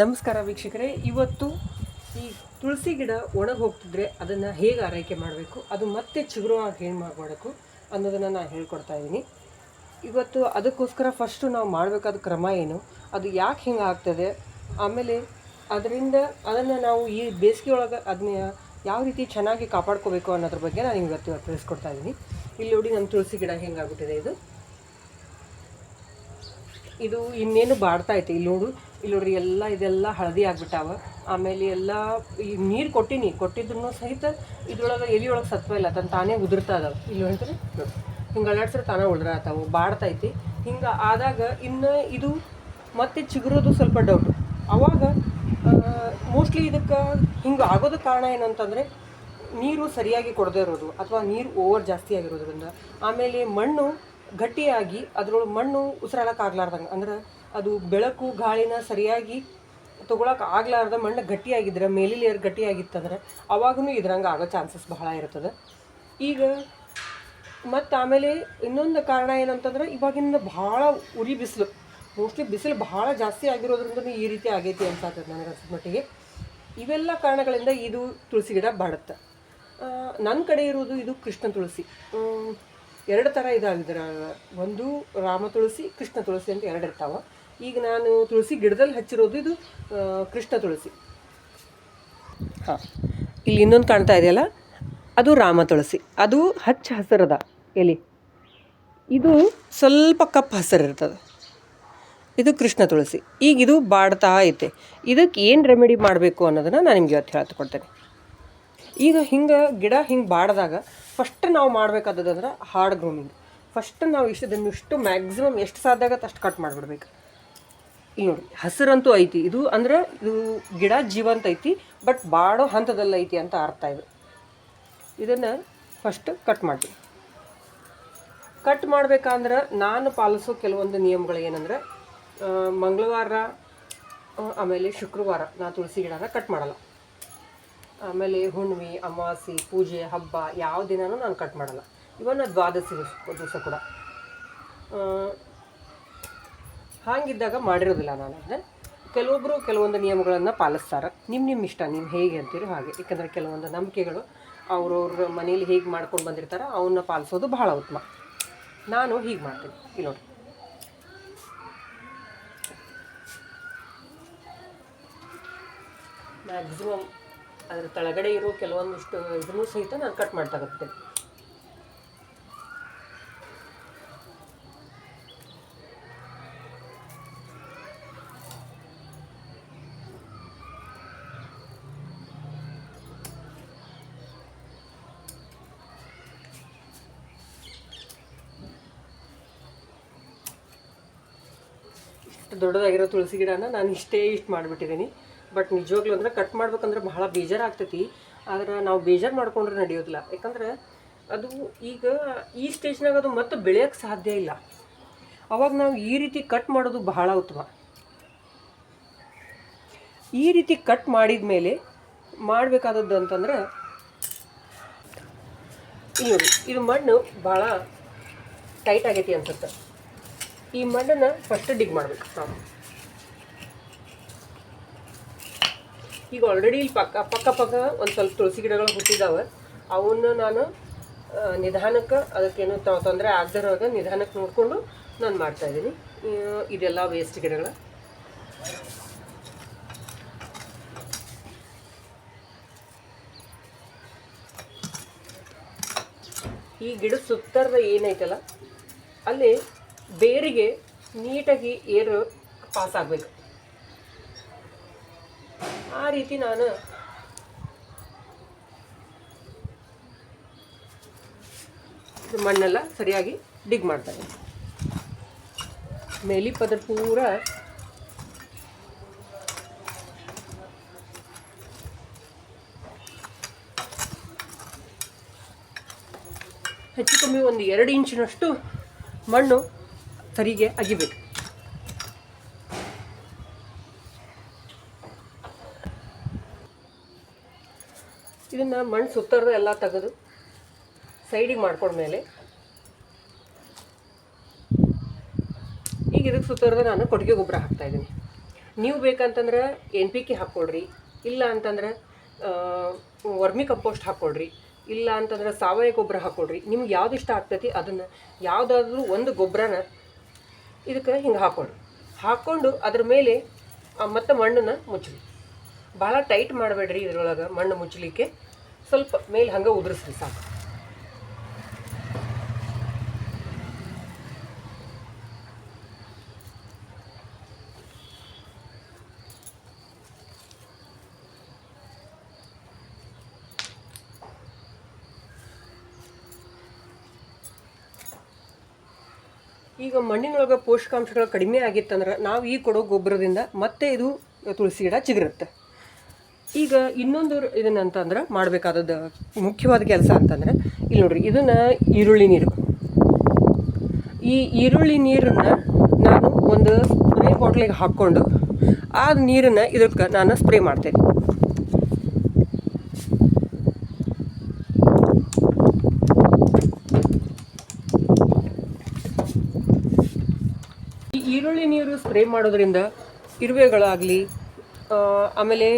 ನಮಸ್ಕಾರ ವೀಕ್ಷಕರೇ. ಇವತ್ತು ಈ ತುಳಸಿ ಗಿಡ ಒಣಗಿ ಹೋಗ್ತಿದ್ರೆ ಅದನ್ನು ಹೇಗೆ ಆರೈಕೆ ಮಾಡಬೇಕು? ಅದು ಮತ್ತೆ ಚಿಗುರುವಾಗಿ ಏನು ಮಾಡಬೇಕು ಅನ್ನೋದನ್ನು ನಾನು ಹೇಳ್ಕೊಡ್ತಾ ಇದ್ದೀನಿ ಇವತ್ತು ಅದಕ್ಕೋಸ್ಕರ ಫಸ್ಟು ನಾವು ಮಾಡಬೇಕಾದ ಕ್ರಮ ಏನು? ಅದು ಯಾಕೆ ಹಿಂಗೆ ಆಗ್ತದೆ? ಆಮೇಲೆ ಅದರಿಂದ ಅದನ್ನು ನಾವು ಈ ಬೇಸಿಗೆ ಒಳಗೆ ಅದನ್ನ ಯಾವ ರೀತಿ ಚೆನ್ನಾಗಿ ಕಾಪಾಡ್ಕೋಬೇಕು ಅನ್ನೋದ್ರ ಬಗ್ಗೆ ನಾನು ಇವತ್ತು ತಿಳಿಸ್ಕೊಡ್ತಾ ಇದ್ದೀನಿ ಇಲ್ಲಿ ನೋಡಿ ನಮ್ಮ ತುಳಸಿ ಗಿಡ ಹೆಂಗಾಗುತ್ತದೆ ಇದು. ಇದು ಇನ್ನೇನು ಬಾಡ್ತಾ ಐತೆ. ಇಲ್ಲಿ ನೋಡು ಇಲ್ಲಿ ಎಲ್ಲ ಇದೆಲ್ಲ ಹಳದಿ ಆಗ್ಬಿಟ್ಟಾವ. ಆಮೇಲೆ ಎಲ್ಲ ಈ ನೀರು ಕೊಟ್ಟಿನಿ. ಕೊಟ್ಟಿದ್ರು ಸಹಿತ ಇದ್ರೊಳಗೆ ಎಲಿ ಒಳಗೆ ಸತ್ವ ಇಲ್ಲ. ತನ್ನ ತಾನೇ ಉದುರ್ತಾ ಅದಾವ. ಇಲ್ಲಿ ಹೇಳ್ತಾರೆ ಹಿಂಗೆ ಅಲ್ಲಾಡ್ಸ್ರೆ ತಾನೇ ಉಳ್ರಾತಾವು ಬಾಡ್ತೈತಿ. ಹಿಂಗೆ ಆದಾಗ ಇನ್ನು ಇದು ಮತ್ತೆ ಚಿಗುರೋದು ಸ್ವಲ್ಪ ಡೌಟ್ ಅವಾಗ ಮೋಸ್ಟ್ಲಿ ಇದಕ್ಕೆ ಹಿಂಗೆ ಆಗೋದಕ್ಕೆ ಕಾರಣ ಏನಂತಂದರೆ ನೀರು ಸರಿಯಾಗಿ ಕೊಡದೇ ಇರೋದು ಅಥವಾ ನೀರು ಓವರ್ ಜಾಸ್ತಿ ಆಗಿರೋದ್ರಿಂದ. ಆಮೇಲೆ ಮಣ್ಣು ಗಟ್ಟಿಯಾಗಿ ಅದರೊಳಗೆ ಮಣ್ಣು ಉಸಿರಾಡೋಕ್ಕಾಗ್ಲಾರ್ದಂಗೆ ಅಂದ್ರೆ ಅದು ಬೆಳಕು, ಗಾಳಿನ ಸರಿಯಾಗಿ ತೊಗೊಳಕ್ಕೆ ಆಗ್ಲಾರ್ದ ಮಣ್ಣು ಗಟ್ಟಿಯಾಗಿದ್ರೆ ಮೇಲಿ ಲೇಯರ್ ಗಟ್ಟಿಯಾಗಿತ್ತಂದ್ರೆ ಅವಾಗೂ ಇದ್ರಂಗೆ ಆಗೋ ಚಾನ್ಸಸ್ ಬಹಳ ಇರ್ತದೆ. ಈಗ ಮತ್ತು ಆಮೇಲೆ ಇನ್ನೊಂದು ಕಾರಣ ಏನಂತಂದ್ರೆ ಇವಾಗಿಂದ ಭಾಳ ಉರಿ ಬಿಸಿಲು. ಮೋಸ್ಟ್ಲಿ ಬಿಸಿಲು ಭಾಳ ಜಾಸ್ತಿ ಆಗಿರೋದ್ರಿಂದ ಈ ರೀತಿ ಆಗೈತಿ ಅನ್ಸಾತದೆ ನನಗೆ ಅನ್ಸಿದ ಮಟ್ಟಿಗೆ. ಇವೆಲ್ಲ ಕಾರಣಗಳಿಂದ ಇದು ತುಳಸಿ ಗಿಡ ಬಾಡುತ್ತೆ. ನನ್ನ ಕಡೆ ಇರೋದು ಇದು ಕೃಷ್ಣ ತುಳಸಿ. ಎರಡು ಥರ ಇದಾಗಿದ್ರ ಒಂದು ರಾಮ ತುಳಸಿ, ಕೃಷ್ಣ ತುಳಸಿ ಅಂತ ಎರಡು ಇರ್ತಾವೆ. ಈಗ ನಾನು ತುಳಸಿ ಗಿಡದಲ್ಲಿ ಹಚ್ಚಿರೋದು ಇದು ಕೃಷ್ಣ ತುಳಸಿ. ಹಾಂ. ಇಲ್ಲಿ ಇನ್ನೊಂದು ಕಾಣ್ತಾ ಇದೆಯಲ್ಲ? ಅದು ರಾಮ ತುಳಸಿ. ಅದು ಹಚ್ಚ ಹಸಿರದ ಎಲೆ. ಇದು ಸ್ವಲ್ಪ ಕಪ್ಪು ಹಸಿರು ಇರ್ತದೆ. ಇದು ಕೃಷ್ಣ ತುಳಸಿ. ಈಗ ಇದು ಬಾಡ್ತಾ ಐತೆ. ಇದಕ್ಕೆ ಏನು ರೆಮಿಡಿ ಮಾಡಬೇಕು ಅನ್ನೋದನ್ನು ನಾನು ನಿಮ್ಗೆ ಇವತ್ತು ಹೇಳ್ಕೊಡ್ತೇನೆ. ಈಗ ಹಿಂಗೆ ಗಿಡ ಹಿಂಗೆ ಬಾಡ್ದಾಗ ಫಸ್ಟ್ ನಾವು ಮಾಡಬೇಕಾದದಂದ್ರೆ ಹಾರ್ಡ್ ಗ್ರೂಮಿಂಗ್ ಫಸ್ಟ್ ನಾವು ಇಷ್ಟು ಇದನ್ನು ಇಷ್ಟು ಮ್ಯಾಕ್ಸಿಮಮ್ ಎಷ್ಟು ಸಾಧ್ಯ ಆಗತ್ತೆ ಅಷ್ಟು ಕಟ್ ಮಾಡಿಬಿಡ್ಬೇಕು. ನೋಡಿ ಹಸಿರಂತೂ ಐತಿ. ಇದು ಅಂದ್ರೆ ಇದು ಗಿಡ ಜೀವಂತ ಐತಿ ಬಟ್ ಬಾಡೋ ಹಂತದಲ್ಲಿ ಐತಿ ಅಂತ ಅರ್ಥ ಇದು. ಇದನ್ನು ಫಸ್ಟ್ ಕಟ್ ಮಾಡ್ತೀವಿ. ಕಟ್ ಮಾಡ್ಬೇಕಂದ್ರೆ ನಾನು ಪಾಲಿಸೋ ಕೆಲವೊಂದು ನಿಯಮಗಳು ಏನಂದ್ರೆ ಮಂಗಳವಾರ ಆಮೇಲೆ ಶುಕ್ರವಾರ ನಾ ತುಳಸಿ ಗಿಡನ ಕಟ್ ಮಾಡಲ್ಲ. ಆಮೇಲೆ ಹುಣ್ಣಿಮೆ, ಅಮಾವಾಸ್ಯೆ, ಪೂಜೆ, ಹಬ್ಬ ಯಾವ ದಿನನೂ ನಾನು ಕಟ್ ಮಾಡಲ್ಲ. ಇವನ್ನ ದ್ವಾದಶಿ ದಿವಸ ಕೂಡ. ಹಾಗಿದ್ದಾಗ ಮಾಡಿರೋದಿಲ್ಲ ನಾನು. ಅದನ್ನ ಕೆಲವೊಬ್ಬರು ಕೆಲವೊಂದು ನಿಯಮಗಳನ್ನು ಪಾಲಿಸ್ತಾರೆ. ನಿಮ್ಮ ನಿಮ್ಮ ಇಷ್ಟ, ನೀವು ಹೇಗೆ ಅಂತೀರೋ ಹಾಗೆ. ಯಾಕಂದರೆ ಕೆಲವೊಂದು ನಂಬಿಕೆಗಳು ಅವ್ರವ್ರ ಮನೇಲಿ ಹೇಗೆ ಮಾಡ್ಕೊಂಡು ಬಂದಿರ್ತಾರೆ ಅವನ್ನ ಪಾಲಿಸೋದು ಬಹಳ ಉತ್ತಮ. ನಾನು ಹೀಗೆ ಮಾಡ್ತೀನಿ. ಇಲ್ಲಿ ನೋಡಿ ಮ್ಯಾಕ್ಸಿಮಮ್ ಅದ್ರ ತಳಗಡೆ ಇರೋ ಕೆಲವೊಂದಿಷ್ಟು ಇದನ್ನು ಸಹಿತ ನಾನು ಕಟ್ ಮಾಡ್ತಾ ಹೋಗ್ತೇನೆ ಇಷ್ಟು ದೊಡ್ಡದಾಗಿರೋ ತುಳಸಿ ಗಿಡನ ನಾನು ಇಷ್ಟೇ ಇಷ್ಟು ಮಾಡಿಬಿಟ್ಟಿದ್ದೀನಿ. ಬಟ್ ನಿಜವಾಗ್ಲೂ ಅಂದ್ರೆ ಕಟ್ ಮಾಡ್ಬೇಕಂದ್ರೆ ಬಹಳ ಬೇಜಾರಾಗ್ತೈತಿ. ಆದ್ರೆ ನಾವು ಬೇಜಾರು ಮಾಡಿಕೊಂಡ್ರೆ ನಡೆಯೋದಿಲ್ಲ. ಯಾಕಂದ್ರೆ ಅದು ಈಗ ಈ ಸ್ಟೇಜ್ನಾಗ ಅದು ಮತ್ತೆ ಬೆಳೆಯೋಕ್ಕೆ ಸಾಧ್ಯ ಇಲ್ಲ. ಅವಾಗ ನಾವು ಈ ರೀತಿ ಕಟ್ ಮಾಡೋದು ಬಹಳ ಉತ್ತಮ. ಈ ರೀತಿ ಕಟ್ ಮಾಡಿದ ಮೇಲೆ ಮಾಡಬೇಕಾದದ್ದು ಅಂತಂದ್ರೆ ನೋಡಿ, ಇದು ಮಣ್ಣು ಭಾಳ ಟೈಟ್ ಆಗೈತಿ ಅನ್ಸುತ್ತೆ. ಈ ಮಣ್ಣನ್ನು ಫಸ್ಟ್ ಡಿಗ್ ಮಾಡಬೇಕು ನಾವು ಈಗ ಆಲ್ರೆಡಿ ಇಲ್ಲಿ ಪಕ್ಕ ಪಕ್ಕ ಪಕ್ಕ ಒಂದು ಸ್ವಲ್ಪ ತುಳಸಿ ಗಿಡಗಳು ಹುಟ್ಟಿದಾವೆ. ಅವನ್ನ ನಾನು ನಿಧಾನಕ್ಕೆ ಅದಕ್ಕೇನು ತೊಂದರೆ ಆಗದಿರೋವಾಗ ನಿಧಾನಕ್ಕೆ ನೋಡಿಕೊಂಡು ನಾನು ಮಾಡ್ತಾಯಿದ್ದೀನಿ ಇದೆಲ್ಲ ವೇಸ್ಟ್ ಗಿಡಗಳ. ಈ ಗಿಡ ಸುತ್ತರದ ಏನೈತಲ್ಲ, ಅಲ್ಲಿ ಬೇರಿಗೆ ನೀಟಾಗಿ ಏರು ಪಾಸ್ ಆಗಬೇಕು. ಆ ರೀತಿ ನಾನು ಮಣ್ಣೆಲ್ಲ ಸರಿಯಾಗಿ ಡಿಗ್ ಮಾಡ್ತಾರೆ ಮೇಲಿ ಪದರ ಪೂರ ಹೆಚ್ಚು ಕಮ್ಮಿ ಒಂದು ಎರಡು ಇಂಚಿನಷ್ಟು ಮಣ್ಣು ಸರಿಗೆ ಅಗಿಬೇಕು. ಇದನ್ನು ಮಣ್ಣು ಸುತ್ತರ್ದು ಎಲ್ಲ ತೆಗೆದು ಸೈಡಿಗೆ ಮಾಡ್ಕೊಂಡ್ಮೇಲೆ ಈಗ ಇದಕ್ಕೆ ಸುತ್ತರ್ದು ನಾನು ಕೊಟ್ಟಿಗೆ ಗೊಬ್ಬರ ಹಾಕ್ತಾ ಇದ್ದೀನಿ. ನೀವು ಬೇಕಂತಂದ್ರೆ ಎನ್ ಪಿ ಕೆ ಹಾಕ್ಕೊಳ್ರಿ ಇಲ್ಲ ಅಂತಂದ್ರೆ ವರ್ಮಿ ಕಂಪೋಸ್ಟ್ ಹಾಕ್ಕೊಳ್ರಿ ಇಲ್ಲ ಅಂತಂದ್ರೆ ಸಾವಯವ ಗೊಬ್ಬರ ಹಾಕ್ಕೊಳ್ರಿ ನಿಮ್ಗೆ ಯಾವ್ದು ಇಷ್ಟ ಆಗ್ತೈತಿ ಅದನ್ನು ಯಾವುದಾದ್ರೂ ಒಂದು ಗೊಬ್ಬರನ ಇದಕ್ಕೆ ಹಿಂಗೆ ಹಾಕ್ಕೊಳ್ರಿ ಹಾಕ್ಕೊಂಡು ಅದ್ರ ಮೇಲೆ ಮತ್ತೆ ಮಣ್ಣನ್ನು ಮುಚ್ಚಲಿ. ಭಾಳ ಟೈಟ್ ಮಾಡಬೇಡ್ರಿ ಇದ್ರೊಳಗೆ ಮಣ್ಣು ಮುಚ್ಚಲಿಕ್ಕೆ. ಸ್ವಲ್ಪ ಮೇಲೆ ಹಂಗೆ ಉದುರಿಸ್ರಿ ಸಾಕು. ಈಗ ಮಣ್ಣಿನೊಳಗೆ ಪೋಷಕಾಂಶಗಳು ಕಡಿಮೆ ಆಗಿತ್ತಂದ್ರೆ ನಾವು ಈ ಕೊಡೋ ಗೊಬ್ಬರದಿಂದ ಮತ್ತೆ ಇದು ತುಳಸಿ ಗಿಡ ಚಿಗುರುತ್ತೆ. ಈಗ ಇನ್ನೊಂದು ಇದನ್ನಂತಂದ್ರೆ ಮಾಡಬೇಕಾದದ್ದು ಮುಖ್ಯವಾದ ಕೆಲಸ ಅಂತಂದ್ರೆ, ಇಲ್ಲಿ ನೋಡ್ರಿ, ಇದನ್ನು ಈರುಳ್ಳಿ ನೀರು. ಈ ಈರುಳ್ಳಿ ನೀರನ್ನು ನಾನು ಒಂದು ಸ್ಪ್ರೇ ಬಾಟ್ಲಿಗೆ ಹಾಕ್ಕೊಂಡು ಆ ನೀರನ್ನು ಇದಕ್ಕೆ ನಾನು ಸ್ಪ್ರೇ ಮಾಡ್ತೇನೆ. ಈರುಳ್ಳಿ ನೀರು ಸ್ಪ್ರೇ ಮಾಡೋದ್ರಿಂದ ಇರುವೆಗಳಾಗಲಿ ಆಮೇಲೆ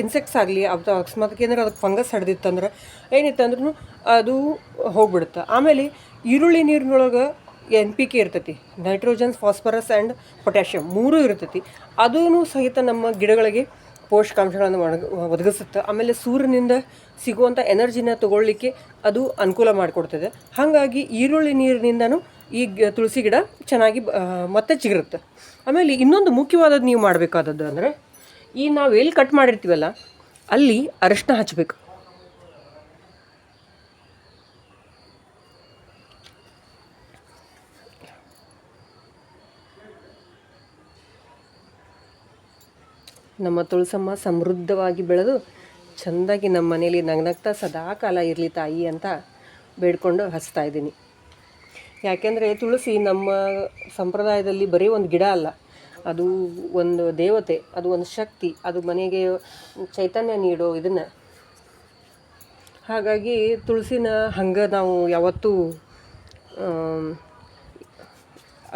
ಇನ್ಸೆಕ್ಟ್ಸ್ ಆಗಲಿ ಅದು ಅಕಸ್ಮಾತ್ ಏನಾರು ಅದಕ್ಕೆ ಫಂಗಸ್ ಹಡ್ದಿತ್ತಂದ್ರೆ ಏನಿತ್ತಂದ್ರೂ ಅದು ಹೋಗ್ಬಿಡುತ್ತೆ. ಆಮೇಲೆ ಈರುಳ್ಳಿ ನೀರಿನೊಳಗೆ ಎನ್ ಪಿ ಕೆ ಇರ್ತೈತಿ ನೈಟ್ರೋಜನ್ಸ್ ಫಾಸ್ಫರಸ್ ಆ್ಯಂಡ್ ಪೊಟ್ಯಾಷಿಯಮ್ ಮೂರೂ ಇರ್ತೈತಿ. ಅದೂ ಸಹಿತ ನಮ್ಮ ಗಿಡಗಳಿಗೆ ಪೋಷಕಾಂಶಗಳನ್ನು ಒಣಗ, ಒದಗಿಸುತ್ತೆ. ಆಮೇಲೆ ಸೂರ್ಯನಿಂದ ಸಿಗುವಂಥ ಎನರ್ಜಿನ ತಗೊಳ್ಳಿಕ್ಕೆ ಅದು ಅನುಕೂಲ ಮಾಡಿಕೊಡ್ತದೆ. ಹಾಗಾಗಿ ಈರುಳ್ಳಿ ನೀರಿನಿಂದನೂ ಈ ತುಳಸಿ ಗಿಡ ಚೆನ್ನಾಗಿ ಮತ್ತೆ ಚಿಗುರುತ್ತೆ. ಆಮೇಲೆ ಇನ್ನೊಂದು ಮುಖ್ಯವಾದದ್ದು ನೀವು ಮಾಡಬೇಕಾದದ್ದು ಅಂದರೆ, ಈ ನಾವು ಎಲ್ಲಿ ಕಟ್ ಮಾಡಿರ್ತೀವಲ್ಲ, ಅಲ್ಲಿ ಅರಿಶಿನ ಹಚ್ಚಬೇಕು ನಮ್ಮ ತುಳಸಮ್ಮ ಸಮೃದ್ಧವಾಗಿ ಬೆಳೆದು, ಚೆಂದಾಗಿ ನಮ್ಮ ಮನೇಲಿ ನಗ್ನಗ್ತಾ ಸದಾ ಕಾಲ ಇರಲಿ ತಾಯಿ ಅಂತ ಬೇಡ್ಕೊಂಡು ಹಚ್ತಾ ಇದ್ದೀನಿ. ಯಾಕೆಂದರೆ ತುಳಸಿ ನಮ್ಮ ಸಂಪ್ರದಾಯದಲ್ಲಿ ಬರೀ ಒಂದು ಗಿಡ ಅಲ್ಲ. ಅದು ಒಂದು ದೇವತೆ, ಅದು ಒಂದು ಶಕ್ತಿ, ಅದು ಮನೆಗೆ ಚೈತನ್ಯ ನೀಡೋ ಇದನ್ನು. ಹಾಗಾಗಿ ತುಳಸಿನ ಹಂಗೆ ನಾವು ಯಾವತ್ತೂ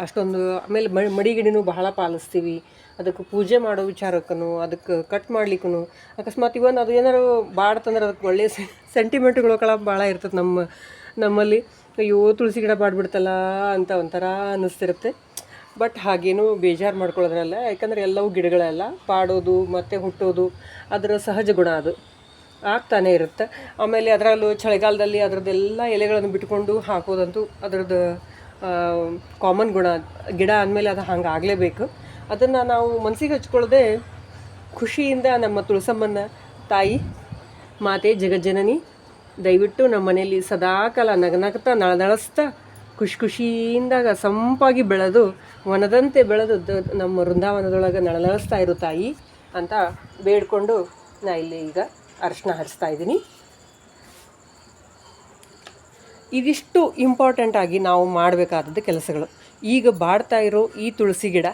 ಅಷ್ಟೊಂದು, ಆಮೇಲೆ ಮಡಿಗಿಡಿನೂ ಬಹಳ ಪಾಲಿಸ್ತೀವಿ. ಅದಕ್ಕೆ ಪೂಜೆ ಮಾಡೋ ವಿಚಾರಕ್ಕೂ ಅದಕ್ಕೆ ಕಟ್ ಮಾಡ್ಲಿಕ್ಕೂ ಅಕಸ್ಮಾತ್ ಇವನ್ ಅದು ಏನಾರು ಬಾಡ್ತಂದ್ರೆ ಅದಕ್ಕೆ ಒಳ್ಳೆಯ ಸೆಂಟಿಮೆಂಟ್ಗಳು ಕಳ ಭಾಳ ಇರ್ತದೆ ನಮ್ಮ, ನಮ್ಮಲ್ಲಿ. ಅಯ್ಯೋ, ತುಳಸಿ ಗಿಡ ಬಾಡ್ಬಿಡ್ತಲ್ಲ ಅಂತ ಒಂಥರ ಅನ್ನಿಸ್ತಿರುತ್ತೆ. ಬಟ್ ಹಾಗೇನೂ ಬೇಜಾರು ಮಾಡ್ಕೊಳ್ಳೋದ್ರಲ್ಲ, ಯಾಕಂದರೆ ಎಲ್ಲವೂ ಗಿಡಗಳೆಲ್ಲ. ಪಾಡೋದು, ಮತ್ತು ಹುಟ್ಟೋದು, ಅದರ ಸಹಜ ಗುಣ ಅದು. ಆಗ್ತಾನೆ ಇರುತ್ತೆ. ಆಮೇಲೆ ಅದರಲ್ಲೂ ಚಳಿಗಾಲದಲ್ಲಿ ಅದರದ್ದೆಲ್ಲ ಎಲೆಗಳನ್ನು ಬಿಟ್ಕೊಂಡು ಹಾಕೋದಂತೂ ಅದರದ್ದು ಕಾಮನ್ ಗುಣ. ಗಿಡ ಅಂದಮೇಲೆ ಅದು ಹಂಗೆ ಆಗಲೇಬೇಕು. ಅದನ್ನು ನಾವು ಮನಸ್ಸಿಗೆ ಹಚ್ಕೊಳ್ಳದೆ ಖುಷಿಯಿಂದ ನಮ್ಮ ತುಳಸಮ್ಮನ ತಾಯಿ, ಮಾತೆ, ಜಗಜ್ಜನನಿ ದಯವಿಟ್ಟು ನಮ್ಮ ಮನೆಯಲ್ಲಿ ಸದಾಕಾಲ ನಗನಗ್ತಾ, ನಳನಳಿಸ್ತಾ ಖುಷಿ ಖುಷಿಯಿಂದಾಗ ಸಂಪಾಗಿ ಬೆಳೆದು, ವನದಂತೆ ಬೆಳೆದು ನಮ್ಮ ವೃಂದಾವನದೊಳಗೆ ನಳನಳಿಸ್ತಾ ಇರೋ ತಾಯಿ ಅಂತ ಬೇಡ್ಕೊಂಡು ನಾ ಇಲ್ಲಿ ಈಗ ಅರ್ಶನ ಹಚ್ತಾ ಇದ್ದೀನಿ. ಇದಿಷ್ಟು ಇಂಪಾರ್ಟೆಂಟ್ ಆಗಿ ನಾವು ಮಾಡಬೇಕಾದದ್ದು ಕೆಲಸಗಳು. ಈಗ ಬಾಡ್ತಾ ಇರೋ ಈ ತುಳಸಿ ಗಿಡ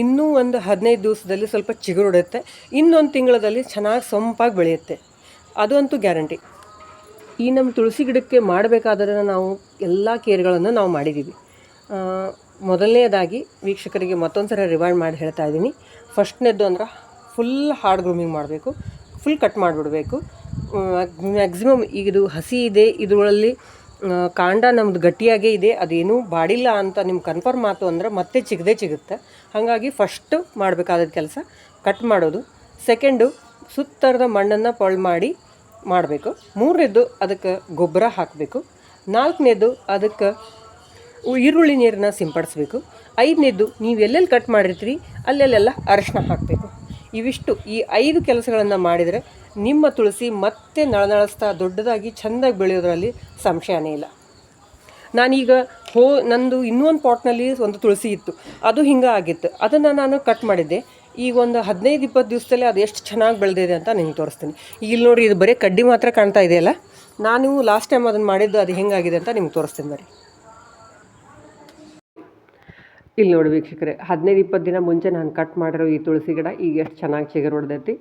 ಇನ್ನೂ ಒಂದು ಹದಿನೈದು ದಿವಸದಲ್ಲಿ ಸ್ವಲ್ಪ ಚಿಗುರುಡುತ್ತೆ ಇನ್ನೊಂದು ತಿಂಗಳಲ್ಲಿ ಚೆನ್ನಾಗಿ ಸೊಂಪಾಗಿ ಬೆಳೆಯುತ್ತೆ. ಅದಂತೂ ಗ್ಯಾರಂಟಿ. ಈ ನಮ್ಮ ತುಳಸಿ ಗಿಡಕ್ಕೆ ಮಾಡಬೇಕಾದ್ರೆ ನಾವು ಎಲ್ಲ ಕೇರ್ಗಳನ್ನು ನಾವು ಮಾಡಿದ್ದೀವಿ ಮೊದಲನೇದಾಗಿ ವೀಕ್ಷಕರಿಗೆ ಮತ್ತೊಂದು ಸಲ ರಿವೈಂಡ್ ಮಾಡಿ ಹೇಳ್ತಾ ಇದ್ದೀನಿ. ಫಸ್ಟ್ನೇದ್ದು ಅಂದ್ರೆ ಫುಲ್ ಹಾರ್ಡ್ ಗ್ರೂಮಿಂಗ್ ಮಾಡಬೇಕು ಫುಲ್ ಕಟ್ ಮಾಡಿಬಿಡಬೇಕು. ಮ್ಯಾಕ್ಸಿಮಮ್ ಇದು ಹಸಿ ಇದೆ ಇದರಲ್ಲಿ ಕಾಂಡ ನಮ್ಮದು ಗಟ್ಟಿಯಾಗೇ ಇದೆ, ಅದೇನೂ ಬಾಡಿಲ್ಲ ಅಂತ ನಿಮ್ಗೆ ಕನ್ಫರ್ಮ್ ಮಾತು ಅಂದ್ರೆ ಮತ್ತೆ ಚಿಗದೆ ಚಿಗುತ್ತೆ. ಹಾಗಾಗಿ ಫಸ್ಟು ಮಾಡಬೇಕಾದ ಕೆಲಸ ಕಟ್ ಮಾಡೋದು. ಸೆಕೆಂಡು ಸುತ್ತರದ ಮಣ್ಣನ್ನು ಪೊಳ್ ಮಾಡಿ ಮಾಡಬೇಕು. ಮೂರನೇದು ಅದಕ್ಕೆ ಗೊಬ್ಬರ ಹಾಕಬೇಕು. ನಾಲ್ಕನೇದು ಅದಕ್ಕೆ ಈರುಳ್ಳಿ ನೀರನ್ನ ಸಿಂಪಡಿಸ್ಬೇಕು. ಐದನೇದು ನೀವು ಎಲ್ಲೆಲ್ಲಿ ಕಟ್ ಮಾಡಿರ್ತೀರಿ ಅಲ್ಲೆಲ್ಲೆಲ್ಲ ಅರಶಿನ ಹಾಕಬೇಕು. ಇವಿಷ್ಟು ಈ ಐದು ಕೆಲಸಗಳನ್ನು ಮಾಡಿದರೆ ನಿಮ್ಮ ತುಳಸಿ ಮತ್ತೆ ನಳನಳಿಸ್ತಾ ದೊಡ್ಡದಾಗಿ ಚೆಂದಾಗಿ ಬೆಳೆಯೋದ್ರಲ್ಲಿ ಸಂಶಯನೇ ಇಲ್ಲ. ನಾನೀಗ ಹೋ, ನಂದು ಇನ್ನೊಂದು ಪಾಟ್ನಲ್ಲಿ ಒಂದು ತುಳಸಿ ಇತ್ತು. ಅದು ಹಿಂಗೆ ಆಗಿತ್ತು. ಅದನ್ನು ನಾನು ಕಟ್ ಮಾಡಿದ್ದೆ. ಈಗ ಒಂದು ಹದಿನೈದು, ಇಪ್ಪತ್ತು ದಿವಸದಲ್ಲೇ ಅದು ಎಷ್ಟು ಚೆನ್ನಾಗಿ ಬೆಳೆದಿದೆ ಅಂತ ನಿಮ್ಗೆ ತೋರಿಸ್ತೀನಿ. ಇಲ್ಲಿ ನೋಡಿ, ಇದು ಬರೀ ಕಡ್ಡಿ ಮಾತ್ರ ಕಾಣ್ತಾ ಇದೆಯಲ್ಲ ನಾನು ಲಾಸ್ಟ್ ಟೈಮ್ ಅದನ್ನು ಮಾಡಿದ್ದು ಅದು ಹೆಂಗಾಗಿದೆ ಅಂತ ನಿಮ್ಗೆ ತೋರಿಸ್ತೀನಿ ಬರೀ ಇಲ್ಲಿ ನೋಡಿ ವೀಕ್ಷಕರೇ, ಹದಿನೈದು, ಇಪ್ಪತ್ತು ದಿನ ಮುಂಚೆ ನಾನು ಕಟ್ ಮಾಡಿರೋ ಈ ತುಳಸಿ ಗಿಡ ಈಗ ಎಷ್ಟು ಚೆನ್ನಾಗಿ ಚಿಗುರು ಹೊಡೆದೈತಿ.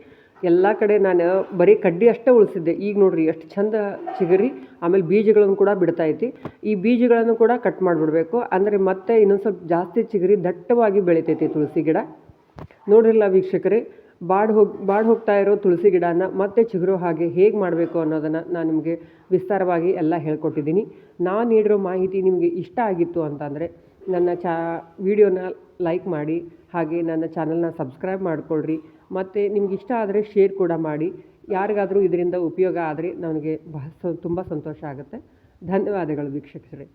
ಎಲ್ಲ ಕಡೆ ನಾನು ಬರೀ ಕಡ್ಡಿ ಅಷ್ಟೇ ಉಳಿಸಿದ್ದೆ. ಈಗ ನೋಡಿರಿ, ಎಷ್ಟು ಚಂದ ಚಿಗುರಿ, ಆಮೇಲೆ ಬೀಜಗಳನ್ನು ಕೂಡ ಬಿಡ್ತಾ ಐತಿ ಈ ಬೀಜಗಳನ್ನು ಕೂಡ ಕಟ್ ಮಾಡಿಬಿಡ್ಬೇಕು. ಅಂದರೆ ಮತ್ತೆ ಇನ್ನೊಂದು ಸ್ವಲ್ಪ ಜಾಸ್ತಿ ಚಿಗುರಿ ದಟ್ಟವಾಗಿ ಬೆಳಿತೈತಿ ತುಳಸಿ ಗಿಡ. ನೋಡ್ರಲ್ಲ ವೀಕ್ಷಕರೇ, ಬಾಡ್ ಹೋಗಿ, ಬಾಡಿ ಹೋಗ್ತಾ ಇರೋ ತುಳಸಿ ಗಿಡನ ಮತ್ತೆ ಚಿಗುರೋ ಹಾಗೆ ಹೇಗೆ ಮಾಡಬೇಕು ಅನ್ನೋದನ್ನು ನಾನು ನಿಮಗೆ ವಿಸ್ತಾರವಾಗಿ ಎಲ್ಲ ಹೇಳ್ಕೊಟ್ಟಿದ್ದೀನಿ. ನಾನು ನೀಡಿರೋ ಮಾಹಿತಿ ನಿಮಗೆ ಇಷ್ಟ ಆಗಿತ್ತು ಅಂತಂದರೆ ನನ್ನ ಚಾ, ವಿಡಿಯೋನ ಲೈಕ್ ಮಾಡಿ, ಹಾಗೆ ನನ್ನ ಚಾನಲ್ನ ಸಬ್ಸ್ಕ್ರೈಬ್ ಮಾಡಿಕೊಳ್ಳ್ರಿ ಮತ್ತು ನಿಮ್ಗೆ ಇಷ್ಟ ಆದರೆ ಶೇರ್ ಕೂಡ ಮಾಡಿ, ಯಾರಿಗಾದರೂ ಇದರಿಂದ ಉಪಯೋಗ ಆದರೆ ನನಗೆ ಬಹ ತುಂಬ ಸಂತೋಷ ಆಗುತ್ತೆ. ಧನ್ಯವಾದಗಳು ವೀಕ್ಷಕರೇ.